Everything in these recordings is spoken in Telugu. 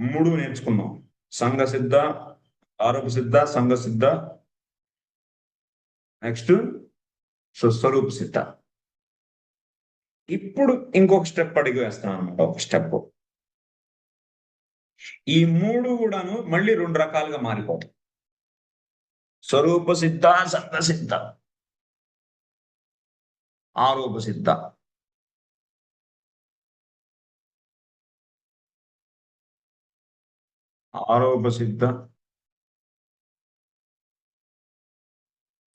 మూడు నేర్చుకున్నాం. సంఘ సిద్ధ ఆరోప సిద్ధ సంఘ సిద్ధ. నెక్స్ట్ స్వస్వరూప సిద్ధ. ఇప్పుడు ఇంకొక స్టెప్ అడిగి వేస్తాను అనమాట ఒక స్టెప్ ఈ మూడు కూడాను మళ్ళీ రెండు రకాలుగా మారిపోతాయి. స్వరూప సిద్ధ సంఘ సిద్ధ. ఆరోప సిద్ధ. ఆరోపసిద్ధ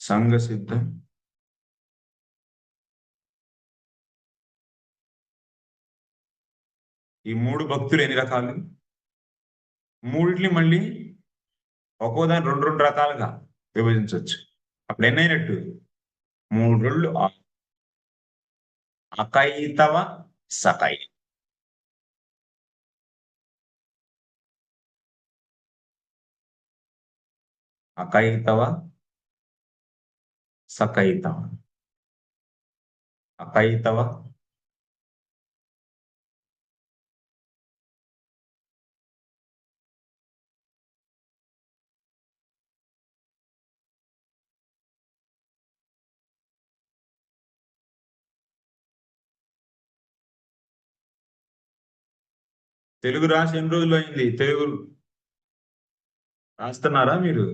సంఘసిద్ధ సంఘ సిద్ధ ఈ మూడు భక్తులు ఎన్ని రకాలు? మూడిట్ని మళ్ళీ ఒక్కోదాని రెండు రెండు రకాలుగా విభజించవచ్చు. అప్పుడు ఎన్నైనట్టు? మూడు రెండు అకైతవ సకై అకైతవ సకైతవ. అకైతవ తెలుగు రాసి ఎన్ని రోజులు అయింది? తెలుగు రాస్తున్నారా మీరు?